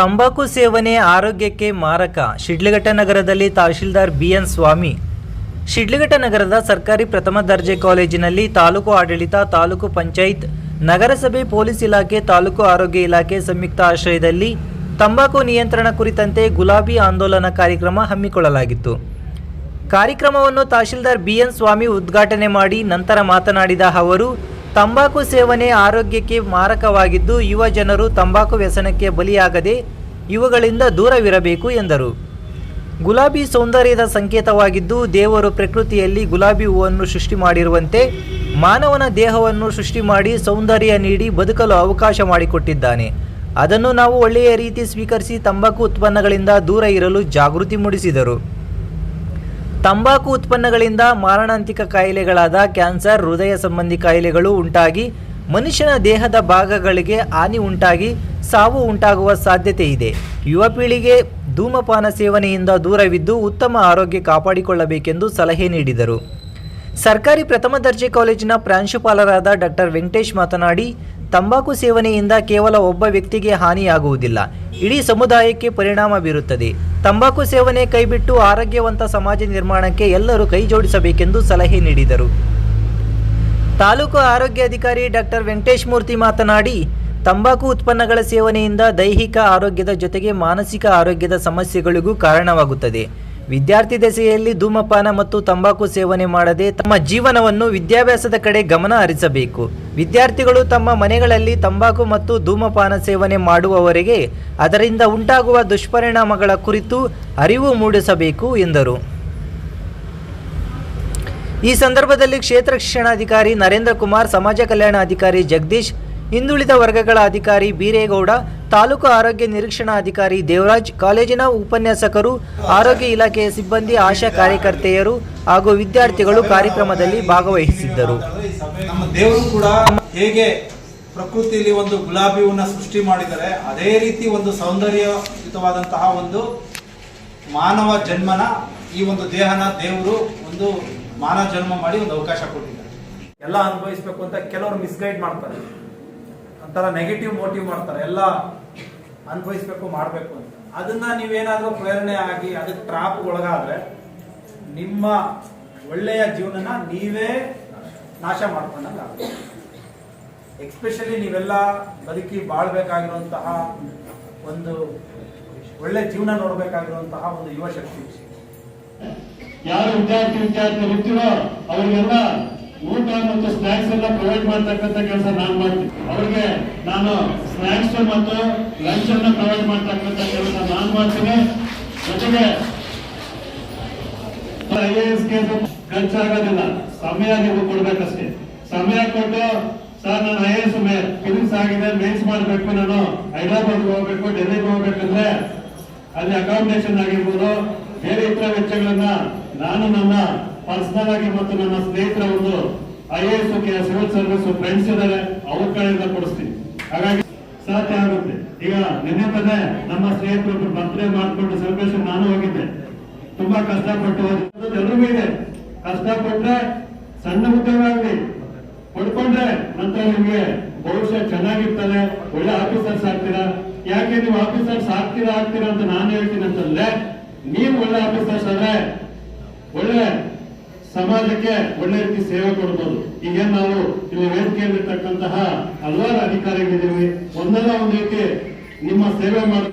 ತಂಬಾಕು ಸೇವನೆ ಆರೋಗ್ಯಕ್ಕೆ ಮಾರಕ. ಶಿಡ್ಲಘಟ್ಟ ನಗರದಲ್ಲಿ ತಹಶೀಲ್ದಾರ್ ಬಿಎನ್ ಸ್ವಾಮಿ. ಶಿಡ್ಲಘಟ್ಟ ನಗರದ ಸರ್ಕಾರಿ ಪ್ರಥಮ ದರ್ಜೆ ಕಾಲೇಜಿನಲ್ಲಿ ತಾಲೂಕು ಆಡಳಿತ, ತಾಲೂಕು ಪಂಚಾಯತ್, ನಗರಸಭೆ ಪೊಲೀಸ್ ಇಲಾಖೆ, ತಾಲೂಕು ಆರೋಗ್ಯ ಇಲಾಖೆ ಸಂಯುಕ್ತ ಆಶ್ರಯದಲ್ಲಿ ತಂಬಾಕು ನಿಯಂತ್ರಣ ಕುರಿತಂತೆ ಗುಲಾಬಿ ಆಂದೋಲನ ಕಾರ್ಯಕ್ರಮ ಹಮ್ಮಿಕೊಳ್ಳಲಾಗಿತ್ತು. ಕಾರ್ಯಕ್ರಮವನ್ನು ತಹಶೀಲ್ದಾರ್ ಬಿಎನ್ ಸ್ವಾಮಿ ಉದ್ಘಾಟನೆ ಮಾಡಿ ನಂತರ ಮಾತನಾಡಿದ ಅವರು ತಂಬಾಕು ಸೇವನೆ ಆರೋಗ್ಯಕ್ಕೆ ಮಾರಕವಾಗಿದ್ದು ಯುವ ಜನರು ತಂಬಾಕು ವ್ಯಸನಕ್ಕೆ ಬಲಿಯಾಗದೆ ಇವುಗಳಿಂದ ದೂರವಿರಬೇಕು ಎಂದರು. ಗುಲಾಬಿ ಸೌಂದರ್ಯದ ಸಂಕೇತವಾಗಿದ್ದು ದೇವರು ಪ್ರಕೃತಿಯಲ್ಲಿ ಗುಲಾಬಿ ಹೂವನ್ನು ಸೃಷ್ಟಿ ಮಾಡಿರುವಂತೆ ಮಾನವನ ದೇಹವನ್ನು ಸೃಷ್ಟಿ ಮಾಡಿ ಸೌಂದರ್ಯ ನೀಡಿ ಬದುಕಲು ಅವಕಾಶ ಮಾಡಿಕೊಟ್ಟಿದ್ದಾನೆ. ಅದನ್ನು ನಾವು ಒಳ್ಳೆಯ ರೀತಿ ಸ್ವೀಕರಿಸಿ ತಂಬಾಕು ಉತ್ಪನ್ನಗಳಿಂದ ದೂರ ಇರಲು ಜಾಗೃತಿ ಮೂಡಿಸಿದರು. ತಂಬಾಕು ಉತ್ಪನ್ನಗಳಿಂದ ಮಾರಣಾಂತಿಕ ಕಾಯಿಲೆಗಳಾದ ಕ್ಯಾನ್ಸರ್, ಹೃದಯ ಸಂಬಂಧಿ ಕಾಯಿಲೆಗಳು ಉಂಟಾಗಿ, ಮನುಷ್ಯನ ದೇಹದ ಭಾಗಗಳಿಗೆ ಹಾನಿ ಉಂಟಾಗಿ, ಸಾವು ಉಂಟಾಗುವ ಸಾಧ್ಯತೆ ಇದೆ. ಯುವ ಪೀಳಿಗೆ ಧೂಮಪಾನ ಸೇವನೆಯಿಂದ ದೂರವಿದ್ದು ಉತ್ತಮ ಆರೋಗ್ಯ ಕಾಪಾಡಿಕೊಳ್ಳಬೇಕೆಂದು ಸಲಹೆ ನೀಡಿದರು. ಸರ್ಕಾರಿ ಪ್ರಥಮ ದರ್ಜೆ ಕಾಲೇಜಿನ ಪ್ರಾಂಶುಪಾಲರಾದ ಡಾಕ್ಟರ್ ವೆಂಕಟೇಶ್ ಮಾತನಾಡಿ ತಂಬಾಕು ಸೇವನೆಯಿಂದ ಕೇವಲ ಒಬ್ಬ ವ್ಯಕ್ತಿಗೆ ಹಾನಿಯಾಗುವುದಿಲ್ಲ. ಇಡೀ ಸಮುದಾಯಕ್ಕೆ ಪರಿಣಾಮ ಬೀರುತ್ತದೆ. ತಂಬಾಕು ಸೇವನೆ ಕೈಬಿಟ್ಟು ಆರೋಗ್ಯವಂತ ಸಮಾಜ ನಿರ್ಮಾಣಕ್ಕೆ ಎಲ್ಲರೂ ಕೈಜೋಡಿಸಬೇಕೆಂದು ಸಲಹೆ ನೀಡಿದರು. ತಾಲೂಕು ಆರೋಗ್ಯಾಧಿಕಾರಿ ಡಾಕ್ಟರ್ ವೆಂಕಟೇಶ್ ಮೂರ್ತಿ ಮಾತನಾಡಿ, ತಂಬಾಕು ಉತ್ಪನ್ನಗಳ ಸೇವನೆಯಿಂದ ದೈಹಿಕ ಆರೋಗ್ಯದ ಜೊತೆಗೆ ಮಾನಸಿಕ ಆರೋಗ್ಯದ ಸಮಸ್ಯೆಗಳಿಗೂ ಕಾರಣವಾಗುತ್ತದೆ. ವಿದ್ಯಾರ್ಥಿ ದೆಸೆಯಲ್ಲಿ ಧೂಮಪಾನ ಮತ್ತು ತಂಬಾಕು ಸೇವನೆ ಮಾಡದೆ ತಮ್ಮ ಜೀವನವನ್ನು ವಿದ್ಯಾಭ್ಯಾಸದ ಕಡೆ ಗಮನ ಹರಿಸಬೇಕು. ವಿದ್ಯಾರ್ಥಿಗಳು ತಮ್ಮ ಮನೆಗಳಲ್ಲಿ ತಂಬಾಕು ಮತ್ತು ಧೂಮಪಾನ ಸೇವನೆ ಮಾಡುವವರೆಗೆ ಅದರಿಂದ ಉಂಟಾಗುವ ದುಷ್ಪರಿಣಾಮಗಳ ಕುರಿತು ಅರಿವು ಮೂಡಿಸಬೇಕು ಎಂದರು. ಈ ಸಂದರ್ಭದಲ್ಲಿ ಕ್ಷೇತ್ರ ಶಿಕ್ಷಣಾಧಿಕಾರಿ ನರೇಂದ್ರ ಕುಮಾರ್, ಸಮಾಜ ಕಲ್ಯಾಣ ಅಧಿಕಾರಿ ಜಗದೀಶ್ ಹಿಂದುಳಿದ ವರ್ಗಗಳ ಅಧಿಕಾರಿ ಬೀರೇಗೌಡ ತಾಲೂಕು ಆರೋಗ್ಯ ನಿರೀಕ್ಷಣಾ ಅಧಿಕಾರಿ ದೇವರಾಜ್ ಕಾಲೇಜಿನ ಉಪನ್ಯಾಸಕರು ಆರೋಗ್ಯ ಇಲಾಖೆಯ ಸಿಬ್ಬಂದಿ ಆಶಾ ಕಾರ್ಯಕರ್ತೆಯರು ಹಾಗೂ ವಿದ್ಯಾರ್ಥಿಗಳು ಕಾರ್ಯಕ್ರಮದಲ್ಲಿ ಭಾಗವಹಿಸಿದ್ದರು. ನಮ್ಮ ದೇವರು ಕೂಡ ಹೇಗೆ ಪ್ರಕೃತಿಯಲ್ಲಿ ಒಂದು ಗುಲಾಬಿ ಹೂವನ್ನ ಸೃಷ್ಟಿ ಮಾಡಿದರೆ ಅದೇ ರೀತಿ ಒಂದು ಸೌಂದರ್ಯಯುತವಾದಂತಹ ಒಂದು ಮಾನವ ಜನ್ಮನ ಈ ಒಂದು ದೇಹನ ದೇವರು ಒಂದು ಮಾನವ ಜನ್ಮ ಮಾಡಿ ಒಂದು ಅವಕಾಶ ಕೊಟ್ಟಿದ್ದಾರೆ. ಎಲ್ಲ ಅನುಭವಿಸಬೇಕು ಅಂತ ಕೆಲವರು ಮಿಸ್ಗೈಡ್ ಮಾಡ್ತಾರೆ. ಒಂಥರ ನೆಗೆಟಿವ್ ಮೋಟಿವ್ ಮಾಡ್ತಾರೆ. ಎಲ್ಲ ಅನ್ಭವಿಸ್ಬೇಕು ಮಾಡಬೇಕು ಅಂತ. ಅದನ್ನ ನೀವೇನಾದ್ರೂ ಪ್ರೇರಣೆ ಆಗಿ ಅದಕ್ಕೆ ಟ್ರಾಪ್ ಒಳಗಾದ್ರೆ ನಿಮ್ಮ ಒಳ್ಳೆಯ ಜೀವನನ ನೀವೇ ನಾಶ ಮಾಡ್ಕೊಂಡಂಗೆ ಎಕ್ಸ್ಪೆಷಲಿ ನೀವೆಲ್ಲ ಬದುಕಿ ಬಾಳ್ಬೇಕಾಗಿರುವಂತಹ ಒಂದು ಒಳ್ಳೆ ಜೀವನ ನೋಡ್ಬೇಕಾಗಿರುವಂತಹ ಒಂದು ಯುವ ಶಕ್ತಿ. ಯಾರು ವಿದ್ಯಾರ್ಥಿ ವಿದ್ಯಾರ್ಥಿ ಅವರಿಗೆಲ್ಲ ಮತ್ತು ಸ್ನಾಕ್ಸ್ ಎಲ್ಲ ಪ್ರೊವೈಡ್ ಮಾಡ್ತಕ್ಕಂಥ ಕೆಲಸ ನಾನು ಮಾಡ್ತೀನಿ. ಅವ್ರಿಗೆ ನಾನು ಸ್ನಾಕ್ಸ್ ಮತ್ತು ಲಂಚ್ ಅನ್ನ ಪ್ರೊವೈಡ್ ಮಾಡ್ತಕ್ಕಂಥ ಕೆಲಸ ನಾನು ಮಾಡ್ತೀನಿ. ಜೊತೆಗೆ ಐ ಎ ಎಸ್ ಖರ್ಚಾಗೋದಿಲ್ಲ. ಸಮಯ ನೀವು ಕೊಡ್ಬೇಕಷ್ಟೇ. ಸಮಯ ಕೊಟ್ಟು, ಸರ್, ನಾನು ಐ ಎ ಎಸ್ ಫಿಲಿಮ್ಸ್ ಆಗಿದೆ ಮೇನ್ಸ್ ಮಾಡಬೇಕು ನಾನು. ಹೈದರಾಬಾದ್ ಹೋಗ್ಬೇಕು, ಡೆಲ್ಲಿಗೆ ಹೋಗ್ಬೇಕಂದ್ರೆ ಅಲ್ಲಿ ಅಕಾಮಿಡೇಷನ್ ಆಗಿರ್ಬೋದು. ಬೇರೆ ಇತರ ವೆಚ್ಚಗಳನ್ನ ನಾನು ನನ್ನ ಪರ್ಸನಲ್ ಆಗಿ ಮತ್ತು ನನ್ನ ಸ್ನೇಹಿತರ ಒಂದು I A S civil service friends ಇದ್ದಾರೆ, ಅವ್ರ ಕಡೆಯಿಂದ ಕೊಡಿಸ್ತೀನಿ. ಹಾಗಾಗಿ ಸಾಧ್ಯ ಆಗುತ್ತೆ. ಈಗ ನಿನ್ನೆ ತಾನೆ ನಮ್ಮ ಸ್ನೇಹಿತರು ಬರ್ತ್ಡೇ ಮಾಡಿಕೊಂಡು ಸೆಲೆಬ್ರೇಷನ್ ನಾನು ಹೋಗಿದ್ದೆ. ತುಂಬಾ ಕಷ್ಟಪಟ್ಟು ಎಲ್ರಿಗೂ ಇದೆ. ಕಷ್ಟಪಟ್ರೆ ಸಣ್ಣ ಉದ್ಯೋಗ ಆಗಲಿ. ಪಡ್ಕೊಂಡ್ರೆ ನಂತರ ನಿಮ್ಗೆ ಭವಿಷ್ಯ ಚೆನ್ನಾಗಿರ್ತದೆ. ಒಳ್ಳೆ ಆಫೀಸರ್ಸ್ ಆಗ್ತೀರಾ? ಯಾಕೆ ನೀವು ಆಫೀಸರ್ಸ್ ಆಗ್ತೀರಾ ಆಗ್ತೀರಾ ಅಂತ ನಾನು ಹೇಳ್ತೀನಿ ಅಂತಂದ್ರೆ, ನೀವು ಒಳ್ಳೆ ಆಫೀಸರ್ಸ್ ಆದ್ರೆ ಒಳ್ಳೆ ಸಮಾಜಕ್ಕೆ ಒಳ್ಳೆ ರೀತಿ ಸೇವೆ ಕೊಡ್ಬೋದು. ಈಗ ನಾವು ಇಲ್ಲಿ ವೇದಿಕೆಯಲ್ಲಿರ್ತಕ್ಕಂತಹ ಹಲವಾರು ಅಧಿಕಾರಿಗಳಿದ್ದೀವಿ. ಒಂದಲ್ಲ ಒಂದು ರೀತಿ ನಿಮ್ಮ ಸೇವೆ ಮಾಡ